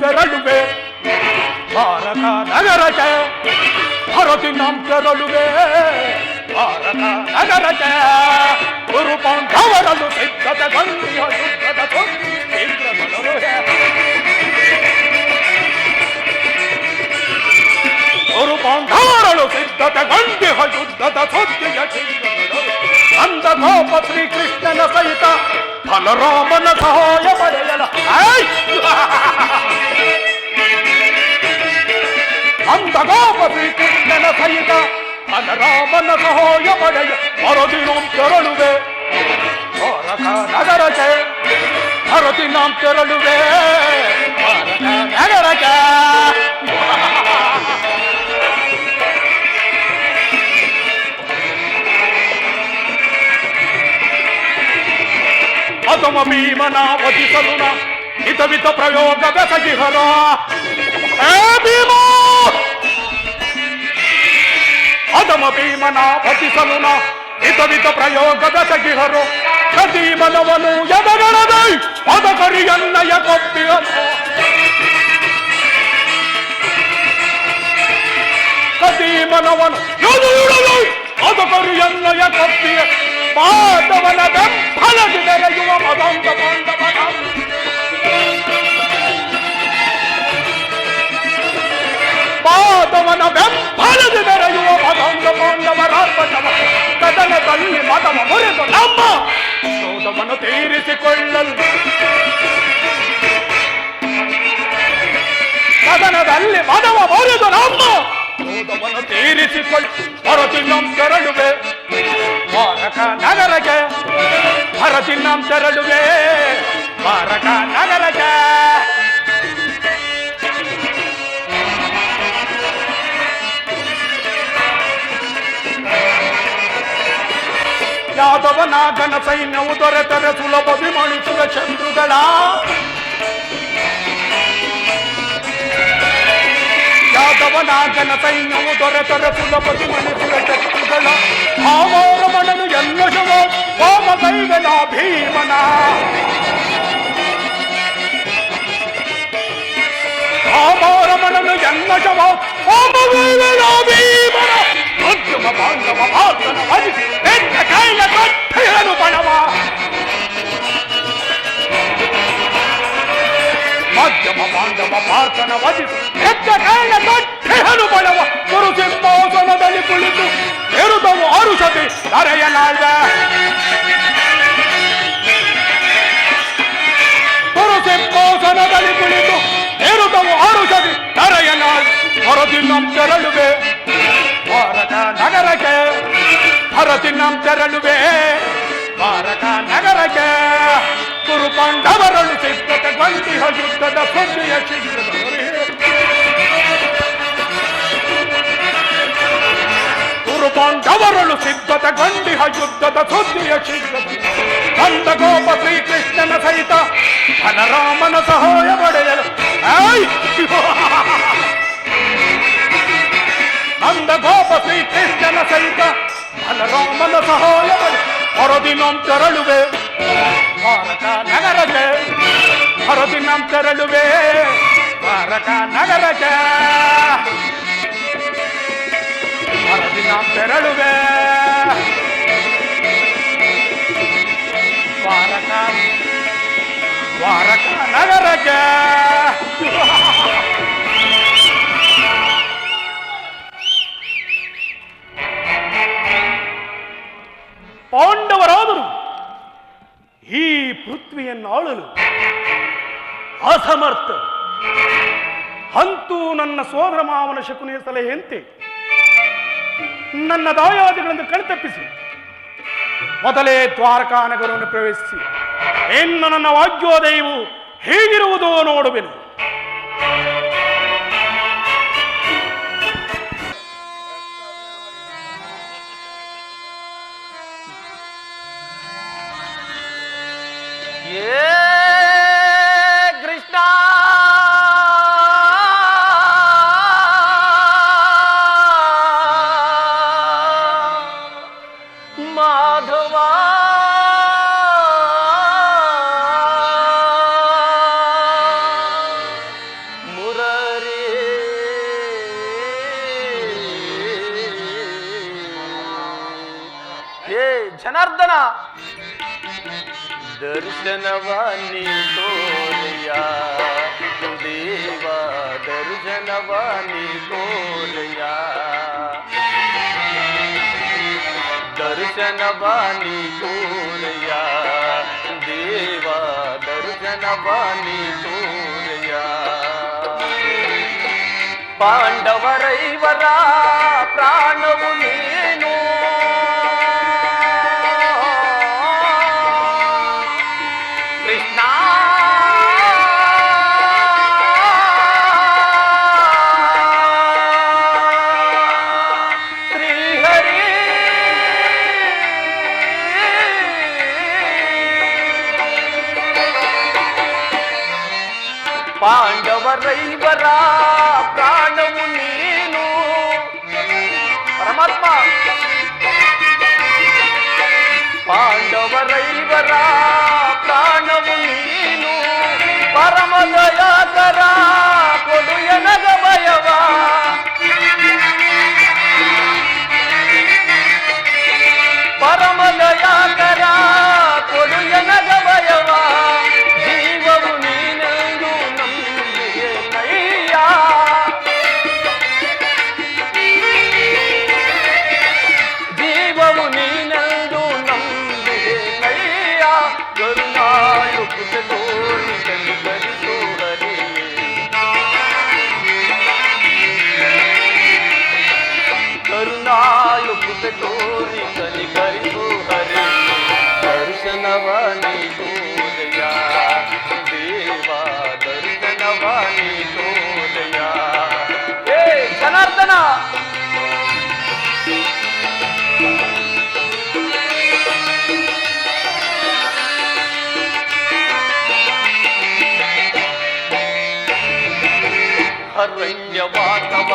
ತೆರಳುವೆ ಭಾರತ ನಗರಕ್ಕೆ ಹರದಿನಂ ತೆರಳುವೆ ಭಾರತ ನಗರಕ್ಕೆ ಗುರುಪಾಂಧವರಲು ಸಿದ್ಧತೆ ಗಂಡಿಯ ಯುದ್ಧದ ಸುದ್ದಿ ತೀವ್ರಗೊಳ್ಳುವೆ ಗುರುಪಾಂಧವರಲು ಸಿದ್ಧತೆ ಗಂಡಿಯ ಯುದ್ಧದ ಸುದ್ದಿಯ ತೀವ್ರಗೊಳ್ಳುವೆ ಅಂದ ಗೋಪ ಶ್ರೀಕೃಷ್ಣನ ಸಹಿತ బలరామన సహాయపడగల అంతగాపీకృష్ణన సహిత బలరామన సహాయపడయ మరదినం తెరలువే. మరక నగరచే మరదినం తెరలువే. మరక నగరచే తమ భీమనావతి సలున హిత విత ప్రయోగ వెసజిహరా ఏ భీమ? సలున హిత ప్రయోగ వెసజిహరో కదీమలవను ఎదగడదై పదకరి అన్నయ కొప్పి కదీమలవను ఎదగడదై పదకరి అన్నయ కొప్పి పాదవన ಸೋದವರಾರ್ಪಟವ ಕದನದಲ್ಲಿ ಮತವ ಮುರಿದು ನಮ್ಮ ಸೋದವನ್ನು ತೀರಿಸಿಕೊಳ್ಳಲು ಕದನದಲ್ಲಿ ಮತವ ಮುರಿದು ನಮ್ಮ ಸೋದವನ್ನು ತೀರಿಸಿಕೊಳ್ಳ ಹೊರತಿ ನಮ್ ತೆರಳುವೆ ಮಾರಕ ನಗರಕ್ಕೆ ಹೊರತಿ ನಮ್ ತೆರಳುವೆ ಮಾರಕ ನಗರಕ್ಕೆ ಯಾದವನಾಗನ ಸೈನ್ಯವು ದೊರೆತರೆ ಸುಲಭ ವಿಮಣಿಸುವ ಚಂದ್ರುಗಳ ಯಾದವನಾಗನ ಸೈನ್ಯವು ದೊರೆತರೆ ಸುಲಭ ವಿಮಣಿಸುವ ಚಂದ್ರುಗಳ ಆಮೋರಮಣನು ಎಲ್ಲ ಶವ ಹೋಮ ಕೈಗಳ ಭೀಮನ ಆಮೋರಮಣನು ಎಲ್ಲ ಶವ ಹೋಮ ಕೈಗಳ ಭೀಮನ ಮಧ್ಯಮ ಬಾಂಧವ ಭಾರತನ ವಧಿಸಿ ಎದ್ದ ಕೈಲ ಕಟ್ಟೆಯನ್ನು ಪಣವ ಮಧ್ಯಮ ಬಾಂಧವ ಭಾರತನ ವಧಿಸಿ ಎದ್ದ ಕೈಲ ಕಟ್ಟೆಯನ್ನು ಪಣವ ಗುರು ಸಿಂಹಾಸನದಲ್ಲಿ ಕುಳಿತು ಎರುದವು ಅರುಷತಿ ಅರೆಯಲಾಳ್ದ ಗುರು ಸಿಂಹಾಸನದಲ್ಲಿ ಕುಳಿತು ಎರುದವು ಅರುಷತಿ ಅರೆಯಲಾಳ್ ಹೊರದಿನ್ನಂ ತೆರಳುವೆ ಭಾರತ ನಗರಕ್ಕೆ ಭರತಿನಂ ತೆರಳುವೆ ಭಾರತ ನಗರಕ್ಕೆ ಕುರು ಪಾಂಡವರಳು ಸಿದ್ಧತೆ ಗೊಂದಿಹ ಯುದ್ಧದ ಸುದ್ದಿಯ ಶೀಘ್ರದಲ್ಲಿ ಕುರು ಪಾಂಡವರಳು ಸಿದ್ಧತೆ ಗೊಂದಿಹ ಯುದ್ಧದ ಸುದ್ದಿಯ ಶೀಘ್ರದಲ್ಲಿ ನಂದ ಗೋಪ ಶ್ರೀಕೃಷ್ಣನ ಸಹಿತ ಬಲರಾಮನ ಸಹಾಯ ಪಡೆಯಲು ಐ! ನಂದ ಗೋಪ ಶ್ರೀಕೃಷ್ಣನ ಸಹಿತ ಬಲರಾಮನ ಸಹಾಯ ಹೊರದಿನಂ ತೆರಳುವೆ ಭಾರತ ನಗರಕ್ಕೆ ಹೊರದಿನಂ ತೆರಳುವೆ ಭಾರತ ನಗರಕ್ಕೆ ಹೊರದಿನಂ ತೆರಳುವೆ ಭಾರತ ಭಾರತ ನಗರಕ್ಕೆ ಪೃಥ್ವಿಯನ್ನು ಆಳಲು. ಅಸಮರ್ಥ. ಅಂತೂ ನನ್ನ ಸೋದರ ಮಾವನ ಶಕುನಿಯ ಸಲಹೆಯಂತೆ ನನ್ನ ದಾಯಾದಿಗಳನ್ನು ಕಣ್ತಪ್ಪಿಸಿ. ಮೊದಲೇ ದ್ವಾರಕಾ ನಗರವನ್ನು ಪ್ರವೇಶಿಸಿ. ಇನ್ನು ನನ್ನ ವಾಗ್ಯೋದಯವು ಹೇಗಿರುವುದೋ ನೋಡುವೆನು. జనార్దన దర్శనవాణి తోలయా దేవా దర్శనవాణి తోలయా దర్శనవాణి తోలయా దేవా దర్శనవాణి తోలయా పాండవరైవరా ప్రాణము నీ పాండవరైవరా ప్రాణము నేను పరమాత్మ పాండవరైవరా ప్రాణము నేను ಕರುಣಾಳು ಕುತ ತೋರಿ ಕಲಿಕರಿಸೋ ಹರಿ ದರ್ಶನವಾನಿ ತೋದಯ ದೇವ ದರ್ಶನವಾನಿ ತೋದಯ ಏ ಜನಾರ್ದನ ಅರಣ್ಯವಾಸವ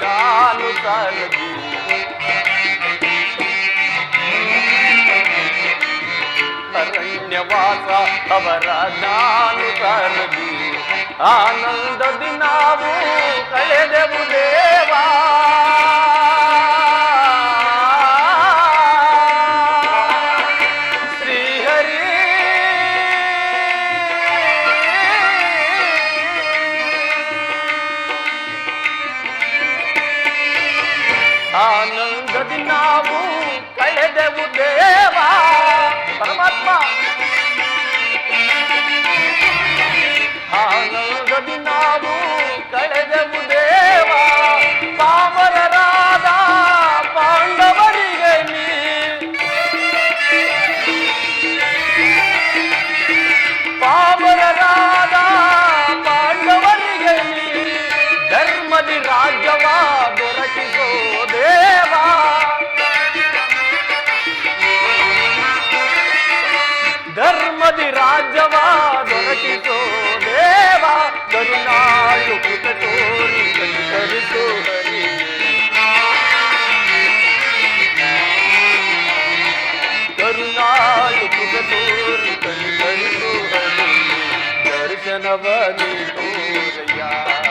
ಗಾನು ಸಾರದಿ ಅರಣ್ಯವಾಸ ಅವರ ನಾನು ಸಾರದಿ ಆನಂದದಿ ನಾವು ಕಳೆದೆವು ದೇವಾ ಆನಂದದಿ ನಾವು ಕಳೆದೆವು ದೇವ ಪಾಮರರಾದ ಪಾಂಡವರಿಗೆ ಪಾಮರರಾದ ಪಾಂಡವರಿಗೆ ನೀ. ಧರ್ಮದಿ ರಾಜ್ಯವ ದೊರಕಿಸೋ ದೇವ ಧರ್ಮದಿ ರಾಜ್ಯವ ದೊರಕಿಸೋ दर्शनवनी तोरया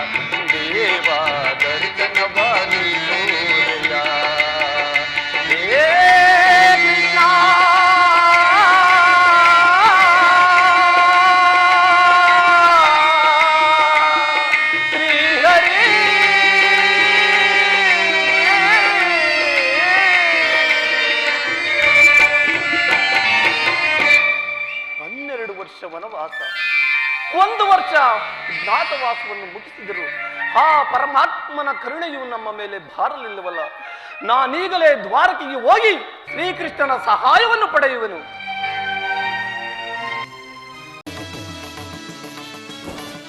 ವರ್ಷ ವನವಾಸ ಒಂದು ವರ್ಷ ಜ್ಞಾತವಾಸವನ್ನು ಮುಗಿಸಿದರು. ಆ ಪರಮಾತ್ಮನ ಕರುಣೆಯು ನಮ್ಮ ಮೇಲೆ ಬಾರಲಿಲ್ಲವಲ್ಲ ನಾನೀಗಲೇ ದ್ವಾರಕೆಗೆ ಹೋಗಿ ಶ್ರೀಕೃಷ್ಣನ ಸಹಾಯವನ್ನು ಪಡೆಯುವೆನು.